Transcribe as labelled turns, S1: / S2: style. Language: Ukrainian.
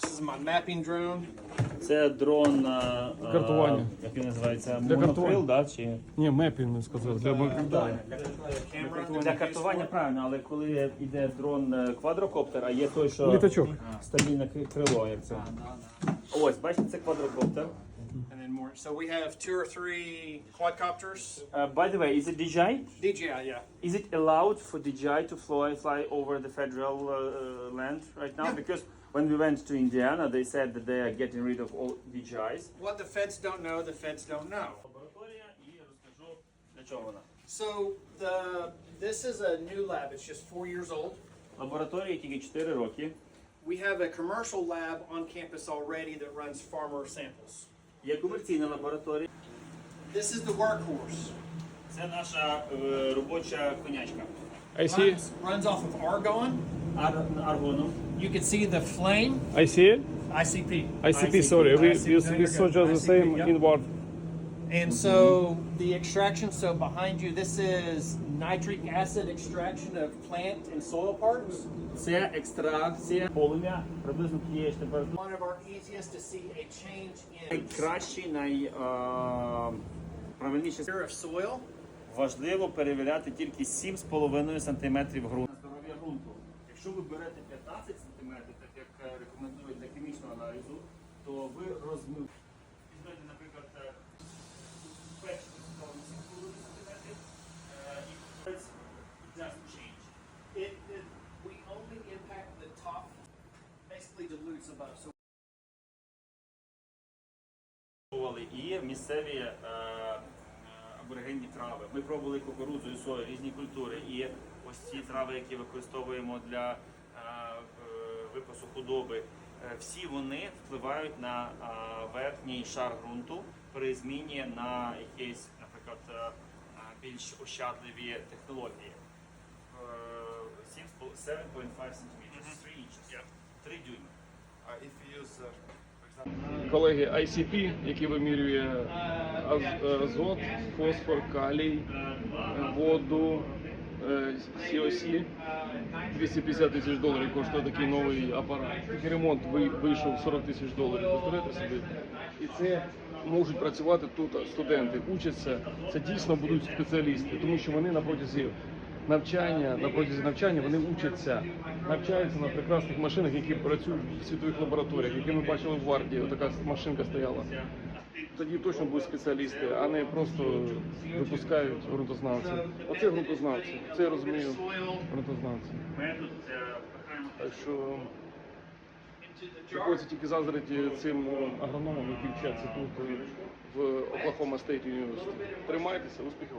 S1: This is my mapping drone.
S2: Це дрон е, е,
S3: Картування.
S2: Як він називається?
S3: Для
S2: Монокрил,
S3: картування.
S2: да? Чи
S3: Ні, мепін не сказав. Для мепін.
S2: для картування правильно, але коли йде дрон е, квадрокоптер, а є той, що
S3: Літачок.
S2: стабільне кри- крило, як це. Ось, бачите, це квадрокоптер.
S1: And then more. So we have two or three quadcopters.
S2: Uh, by the way, is it DJI?
S1: DJI, yeah.
S2: Is it allowed for DJI to fly fly over the federal uh, land right now?
S1: Yeah.
S2: Because when we went to Indiana, they said that they are getting rid of all DJIs.
S1: What the feds don't know, the feds don't know.
S2: Лабораторія і розкажу для чого вона.
S1: So the this is a new lab. It's just four years old.
S2: Лабораторії тільки 4 роки.
S1: We have a commercial lab on campus already that runs farmer samples.
S2: Є комерційна лабораторія.
S1: This is the workhorse.
S2: Це наша е, робоча конячка.
S3: I see.
S1: Runs, runs off of argon.
S2: Ар, аргоном.
S1: You can see the flame.
S3: I see.
S1: ICP.
S3: ICP, sorry. We, we, we saw just the same inward.
S1: And so the extraction, so behind you, this is nitric acid extraction of plant and soil parts.
S2: Це екстракція полум'я приблизно тієї ж температури.
S1: One of our easiest to see a change in
S2: Найкращий, найправильніший
S1: of soil.
S2: Важливо перевіряти тільки 7,5 см ґрунту. Здоров'я ґрунту. Якщо ви берете 15 см, так як е, рекомендують для хімічного аналізу, то ви розмив. Візьмете, наприклад, е, перший 7,5 см е, і it just change.
S1: It, it, we only impact the top, basically dilutes above. So
S2: Пробували і місцеві е, аборигенні трави. Ми пробували кукурудзу і сою, різні культури. І ось ці трави, які використовуємо для е, випасу худоби, е, всі вони впливають на е, верхній шар ґрунту при зміні на якісь, наприклад, е, більш ощадливі технології. Е, 7,5 см,
S3: Колеги, ICP, який вимірює азот, фосфор, калій, воду, е, COC. 250 тисяч доларів коштує такий новий апарат. Такий ремонт ви- вийшов 40 тисяч доларів. Представляєте собі? І це можуть працювати тут студенти, учаться. Це дійсно будуть спеціалісти, тому що вони на протязі навчання, на протязі навчання вони учаться, навчаються на прекрасних машинах, які працюють в світових лабораторіях, які ми бачили в Варді. Така машинка стояла. Тоді точно будуть спеціалісти, а не просто випускають ґрунтознавців. Оце ґрунтознавці, це я розумію
S2: пихаємо
S3: Так що приходиться тільки заздрити цим агрономам, які вчаться тут в Оклахома Стейт University. Тримайтеся, успіхів!